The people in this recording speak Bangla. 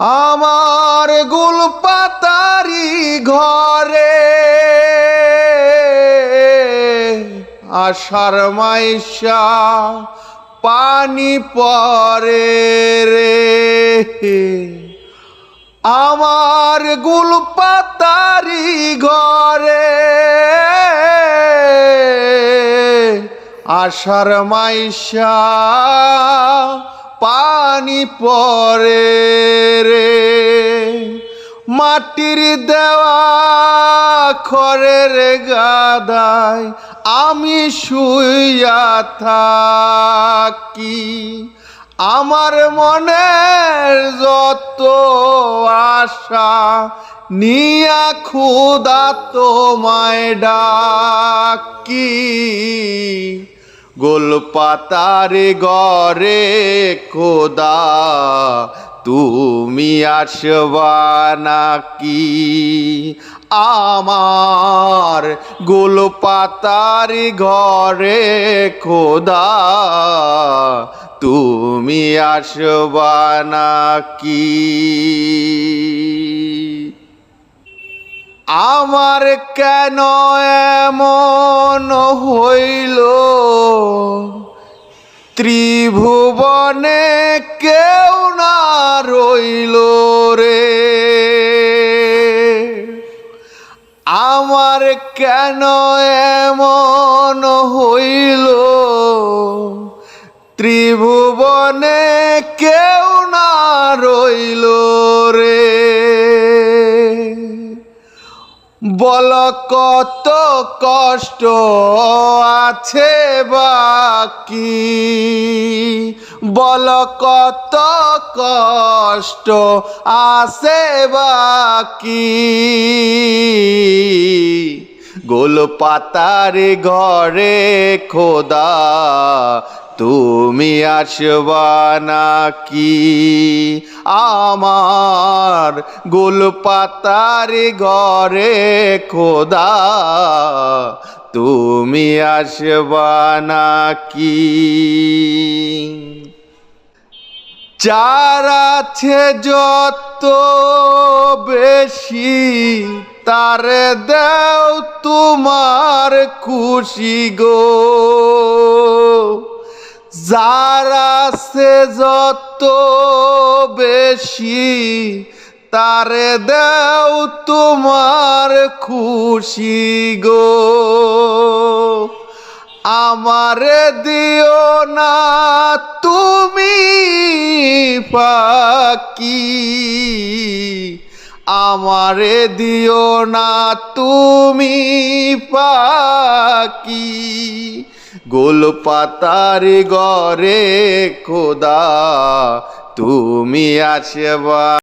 আমার গুল পাতারি ঘরে আষাঢ় মাইশা পানি পরে রে। আমার গুল পাতারি ঘরে আষাঢ় মাইশা পানি পরে রে। মাটির দেওয়া খড়ের গাদায় আমি শুইয়া থাকি। আমার মনের যত আশা, নিয়া খুদা তোমায় ডাকি। গোলপাতারে গরে খোদা তুমি আসবা নাকি? আমার গোলপাতার ঘরে খোদা তুমি আসবা নাকি? আমার কেন এমন হইল? ত্রিভুবনে কেউ না রইল রে। আমার কেন এমন হইল? ত্রিভুবনে কেউ বল কত কষ্ট আছে বাকি। বল কত কষ্ট আছে বাকি। গোল পাতার ঘরে খোদা তুমি আসবা নাকি? আমার গোল পাতার ঘরে খোদা, তুমি আসবা নাকি? চার আছে যত বেশি, তার দেও তোমার খুশি গো। যার আছে যত বেশি, তারে দেও তোমার খুশি গো। আমারে দিও না তুমি পাকি আমারে দিও না তুমি পাকি গোল পাতার গরে খোদা তুমি আসবা।